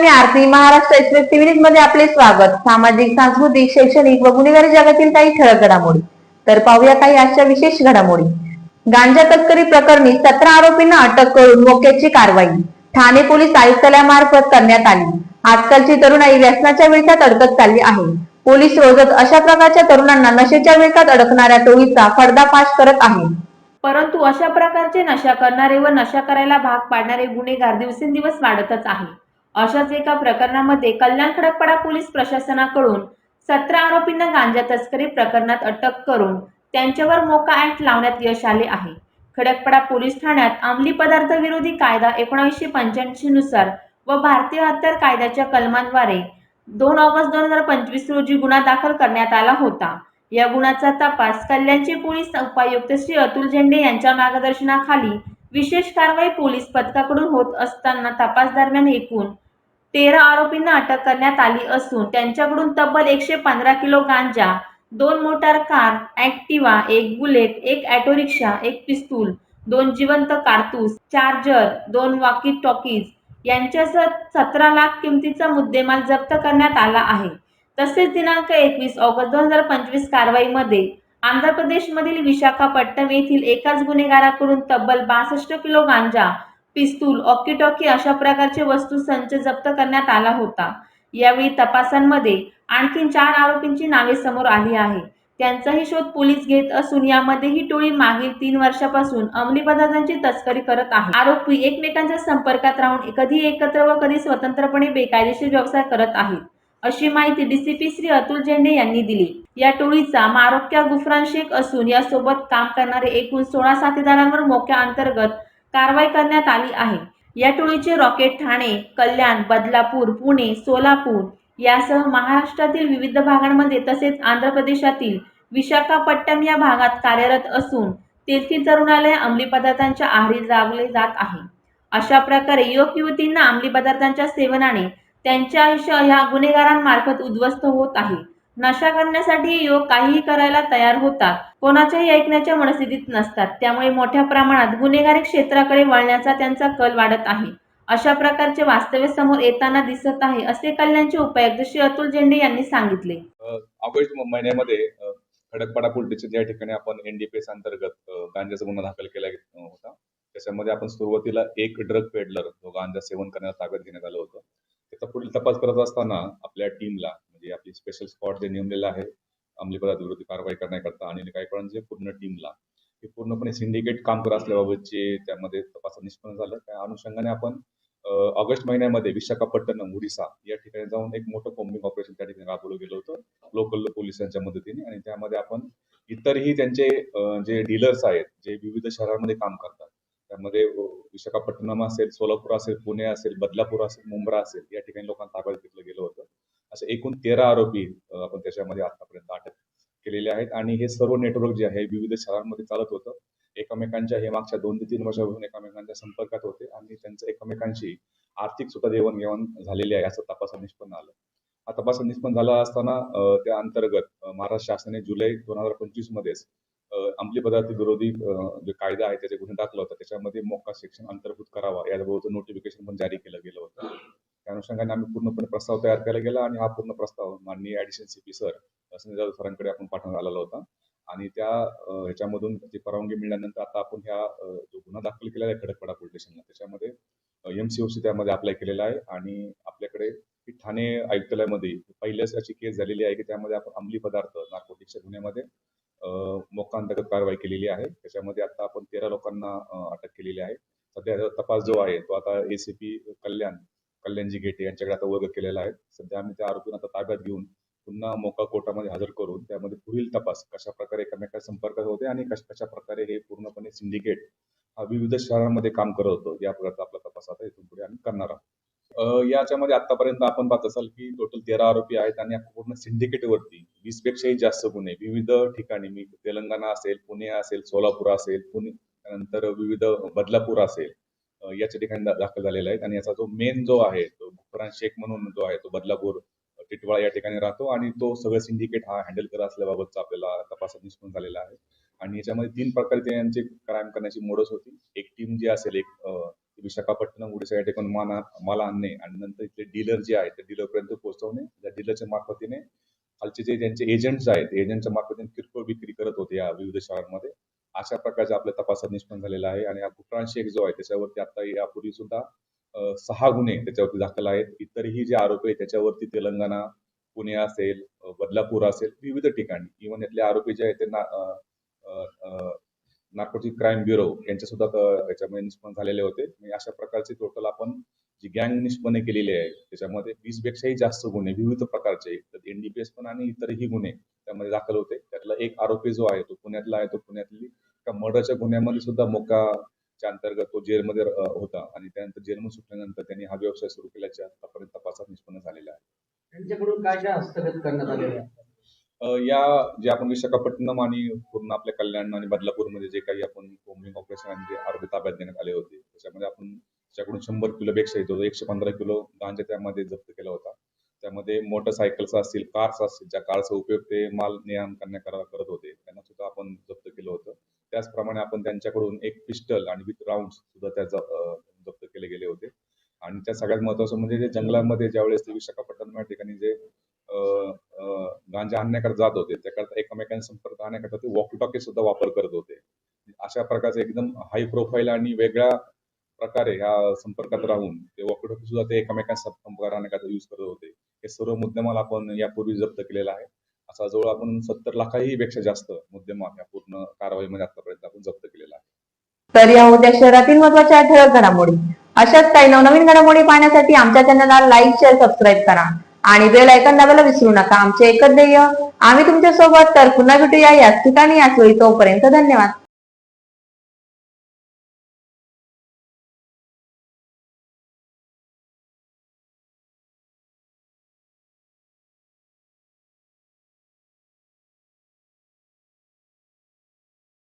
मी Aarti Maharashtra express TV न्यूजमध्ये आपले स्वागत. सामाजिक सांस्कृतिक शैक्षणिक व गुन्हेगारी जगातील काही ठळक घडामोडी. तर पाहूया काही आजच्या विशेष घडामोडी. गांजा तस्करी प्रकरणी सतरा आरोपींना अटक करून मोक्याची कारवाई. ठाणे पोलीस आयुक्तालयामार्फत करण्यात आली. आजकालची तरुणाई व्यसनाच्या विळख्यात अडकत चालली आहे. पोलीस रोजच अशा प्रकारच्या तरुणांना नशेच्या विळख्यात अडकणाऱ्या टोळीचा पर्दाफाश करत आहे. परंतु अशा प्रकारचे नशा करणारे व नशा करायला भाग पाडणारे गुन्हेगार दिवसेंदिवस वाढतच आहे. अशाच एका प्रकरणामध्ये कल्याण खडकपाडा पोलीस प्रशासनाकडून सतरा आरोपींना गांजा तस्करी प्रकरणात अटक करून त्यांच्यावर मोका ऍक्ट लावण्यात यश आले आहे. खडकपाडा पोलीस ठाण्यात अंमली पदार्थ विरोधी कायदा एकोणीसशे पंच्याऐंशी नुसार व भारतीय हत्यार कायद्याच्या कलमांद्वारे दोन ऑगस्ट दोन हजार पंचवीस रोजी गुन्हा दाखल करण्यात आला होता. या गुन्ह्याचा तपास कल्याणचे पोलीस उपायुक्त श्री अतुल झेंडे यांच्या मार्गदर्शनाखाली विशेष कारवाई पोलीस पथकाकडून होत असताना तपास दरम्यान एकूण तेरा आरोपींना अटक करण्यात आली असून त्यांच्याकडून तब्बल एकशे पंधरा किलो गांजा दोन मोटार कार ऍक्टिवा एक बुलेट एक ॲटो रिक्षा एक पिस्तूल दोन जिवंत कारतूस चार्जर दोन वॉकी टॉकीज यांच्यासह सतरा लाख किमतीचा मुद्देमाल जप्त करण्यात आला आहे. तसेच दिनांक एकवीस ऑगस्ट दोन हजार पंचवीस कारवाईमध्ये आंध्र प्रदेशमधील विशाखापट्टणम येथील एकाच गुन्हेगाराकडून तब्बल बासष्ट किलो गांजा पिस्तूल ऑकीटॉकी अशा प्रकारचे वस्तू संच जप्त करण्यात आला होता. यावेळी तपासांमध्ये आणखी चार आरोपींची नावे समोर आली आहे त्यांचाही शोध पोलीस घेत असून यामध्ये ही टोळी मागील तीन वर्षापासून अंमली पदार्थांची तस्करी करत आहे आरोपी एकमेकांच्या संपर्कात राहून कधी एकत्र व कधी स्वतंत्रपणे बेकायदेशीर व्यवसाय करत आहेत अशी माहिती डीसीपी श्री अतुल झेंडे यांनी दिली. या टोळीचा मारोक्या गुफरान शेख असून यासोबत काम करणारे एकूण सोळा साथीदारांवर मोक्या अंतर्गत कारवाई करण्यात आली आहे. या टोळीचे रॉकेट ठाणे कल्याण बदलापूर पुणे सोलापूर यासह महाराष्ट्रातील विविध भागांमध्ये तसेच आंध्र प्रदेशातील विशाखापट्टणम या भागात कार्यरत असून तेथील तरुणालय अंमली पदार्थांच्या आहारी लागले जात आहे. अशा प्रकारे युवक युवतींना अंमली पदार्थांच्या सेवनाने त्यांच्या आयुष्य ह्या गुन्हेगारांमार्फत उद्ध्वस्त होत आहे. नशा करण्यासाठी युवक काहीही करायला तयार होतात कोणाच्याही ऐकण्याच्या मनस्थितीत नसतात. त्यामुळे मोठ्या प्रमाणात गुन्हेगारी क्षेत्राकडे वळण्याचा त्यांचा कल वाढत आहे. अशा प्रकारचे वास्तव्य समोर येताना दिसत आहे असे कल्याणचे उपायुक्त श्री अतुल झेंडे यांनी सांगितले. ऑगस्ट महिन्यामध्ये खडकपाडा पोलीस या ठिकाणी आपण एनडीपीएस अंतर्गत गांजाचा गुन्हा दाखल केला होता त्याच्यामध्ये आपण सुरुवातीला एक ड्रग पेडलर जो गांजा सेवन करण्यास ताब्यात घेण्यात आलं होतं त्याचा पुढील तपास करत असताना आपल्या टीमला म्हणजे आपली स्पेशल स्क्वॉड जे नेमलेलं आहे अंमली पदार्थ विरोधी कारवाई करण्याकरता आणि गायकवाडांच्या पूर्ण टीमला हे पूर्णपणे सिंडिकेट काम करत असल्याबाबतचे त्यामध्ये तपास निष्पन्न झालं. त्या अनुषंगाने आपण ऑगस्ट महिन्यामध्ये विशाखापट्टणम ओडिसा या ठिकाणी जाऊन एक मोठं कॉम्बिंग ऑपरेशन त्या ठिकाणी राबवलं गेलं होतं लोकल पोलिसांच्या मदतीने. आणि त्यामध्ये आपण इतरही त्यांचे जे डीलर्स आहेत जे विविध शहरांमध्ये काम करतात त्यामध्ये विशाखापट्टणम असेल सोलापूर असेल पुणे असेल बदलापूर असेल मुंब्रा असेल या ठिकाणी लोकांना ताब्यात घेतलं गेलं होतं. असे एकूण तेरा आरोपी आपण त्याच्यामध्ये आतापर्यंत अटक केलेले आहेत. आणि हे सर्व नेटवर्क जे आहे विविध शहरांमध्ये चालत होतं. एकमेकांच्या हे मागच्या दोन ते तीन वर्षापासून एकमेकांच्या संपर्कात होते आणि त्यांचं एकमेकांशी आर्थिक सुद्धा देवाणघेवाण झालेली आहे असं तपासात निष्पन्न आलं. हा तपासात निष्पन्न झाला असताना त्या अंतर्गत महाराष्ट्र शासनाने जुलै दोन हजार पंचवीस मध्येच अंमली पदार्थ विरोधी जे कायदा आहे त्याचे गुन्हे दाखल होता त्याच्यामध्ये मोका शिक्षण अंतर्भूत करावा याबाबतचं नोटिफिकेशन पण जारी केलं गेलं होतं. त्या अनुषंगाने आम्ही पूर्णपणे प्रस्ताव तयार केला गेला आणि हा पूर्ण प्रस्ताव माननीय C P sir Sanjay Jadhav सरांकडे आपण पाठवण्यात आलेला होता. आणि त्या ह्याच्यामधून ती परवानगी मिळाल्यानंतर आता आपण ह्या जो गुन्हा दाखल केलेला आहे खडकपाडा पोलीस स्टेशनला त्याच्यामध्ये सी त्यामध्ये अप्लाय केलेला आहे. आणि आपल्याकडे ठाणे आयुक्तालयामध्ये पहिल्याच अशी केस झालेली आहे की त्यामध्ये आपण अंमली पदार्थ नार्कोटिक्सच्या गुन्ह्यामध्ये मोकांतर्गत कारवाई केलेली आहे. त्याच्यामध्ये आता आपण तेरा लोकांना अटक केलेली आहे. सध्या तपास जो आहे तो आता एसीपी कल्याण कल्याणजी गेटे यांच्याकडे आता वर्ग केलेला आहे. सध्या आम्ही त्या आरोपींना आता ताब्यात घेऊन पुन्हा मोका कोर्टामध्ये हजर करून त्यामध्ये पुढील तपास कशा प्रकारे एकमेकांच्या संपर्कात होते आणि कशा कशा प्रकारे हे पूर्णपणे सिंडिकेट हा विविध शहरांमध्ये काम करत होतो या प्रकारचा आपला तपास आता इथून पुढे आम्ही करणार आहोत. याच्यामध्ये आतापर्यंत आपण पाहत असाल की टोटल तेरा आरोपी आहेत आणि पूर्ण सिंडिकेटवरती वरती वीस पेक्षाही जास्त गुन्हे विविध ठिकाणी मी तेलंगणा असेल पुणे असेल सोलापूर असेल पुणे त्यानंतर विविध बदलापूर असेल याच्या ठिकाणी दाखल झालेला आहे. आणि याचा जो मेन जो आहे तो बुकरान शेख म्हणून जो आहे तो बदलापूर टिटवाळा या ठिकाणी राहतो. आणि तो सगळं सिंडिकेट हा हँडल करत असल्याबाबतचा आपल्याला तपासात निष्पन्न झालेला आहे. आणि याच्यामध्ये तीन प्रकारचे यांचे क्राईम करण्याची मोडस होती. एक टीम जी असेल एक विशाखापट्टणम ओडिशा या ठिकाणी माल माल आणणे आणि नंतर इथले डीलर जे आहेत त्या डीलरपर्यंत पोहोचवणे. त्या डीलरच्या मार्फतीने खालचे जे त्यांचे एजंट्स आहेत एजंटच्या मार्फतीने किरकोळ विक्री करत होते या विविध शहरांमध्ये. अशा प्रकारच्या आपल्या तपासात निष्पन्न झालेला आहे. आणि हा गुफरान शेख जो आहे त्याच्यावरती आता यापूर्वी सुद्धा सहा गुन्हे त्याच्यावरती दाखल आहेत. इतरही जे आरोपी आहेत त्याच्यावरती तेलंगणा पुणे असेल बदलापूर असेल विविध ठिकाणी. इव्हन यातले आरोपी जे आहेत ते नागपूरची नार्कोटिक क्राईम ब्युरो यांच्या सुद्धा याच्यामध्ये निष्पन्न झालेले होते. अशा प्रकारचे टोटल आपण जी गँग निष्पन्न केलेली आहे त्याच्यामध्ये वीस पेक्षाही जास्त गुन्हे विविध प्रकारचे. एनडीपीएस पण आणि इतरही गुन्हे त्यामध्ये दाखल होते. त्यातला एक आरोपी जो आहे तो पुण्यातला आहे तो पुण्यातली एका मर्डरच्या गुन्ह्यामध्ये सुद्धा मोकाच्या अंतर्गत तो जेलमध्ये होता. आणि त्यानंतर जेलमधून सुटल्यानंतर त्यांनी हा व्यवसाय सुरू केल्याच्या आतापर्यंत तपासात निष्पन्न झालेला आहे. त्यांच्याकडून काय काय हस्तगत करण्यात आलेलं आहे अ, या जे आपण विशाखापट्टणम आणि पूर्ण आपल्या कल्याण आणि बदलापूरमध्ये जे काही आपण कोम्बिंग ऑपरेशन आणि जे आरोपी ताब्यात देण्यात आले होते त्याच्यामध्ये आपण त्याच्याकडून शंभर किलो येतो एकशे पंधरा किलो गांजा त्यामध्ये जप्त केला होता. त्यामध्ये मोटरसायकल्स असतील कार्स असतील ज्या कारचा उपयोग ते माल नियम आण करण्या करा- करत होते त्यांना सुद्धा आपण जप्त केलं होतं. त्याचप्रमाणे आपण त्यांच्याकडून एक पिस्टल आणि विथ राऊंड सुद्धा त्या जप्त केले गेले होते. आणि त्या सगळ्यात महत्वाचं म्हणजे जे जंगलामध्ये ज्यावेळेस ते विशाखापट्टणम या ठिकाणी जे गांजा आणण्याकरता जात होते त्याकरता एकमेकांना संपर्क आणण्याकरता ते वॉकी टॉकी सुद्धा वापर करत होते. अशा प्रकारचे एकदम हाय प्रोफाईल आणि वेगळ्या प्रकारे ह्या संपर्कात राहून ते वॉकी सुद्धा ते एकमेकांना संपर्क आणण्याकरता युज करत होते हे सर्व मुद्देमाल आपण यापूर्वी जप्त केलेला आहे असा जवळ आपण सत्तर लाखाही पेक्षा जास्त मुद्देमाल या पूर्ण कारवाईमध्ये आतापर्यंत आपण जप्त केलेला आहे. तर या होत्या शहरातील महत्त्वाच्या ठळक घडामोडी. अशाच काही नवनवीन घडामोडी पाहण्यासाठी आमच्या चॅनलला लाईक शेअर सबस्क्राईब करा आणि बेल ऐकन दाबायला विसरू नका. आमचे एकच ध्येय आम्ही तुमच्यासोबत तर पुन्हा भेटूया. याच ठिकाणी याच वेळी तोपर्यंत धन्यवाद.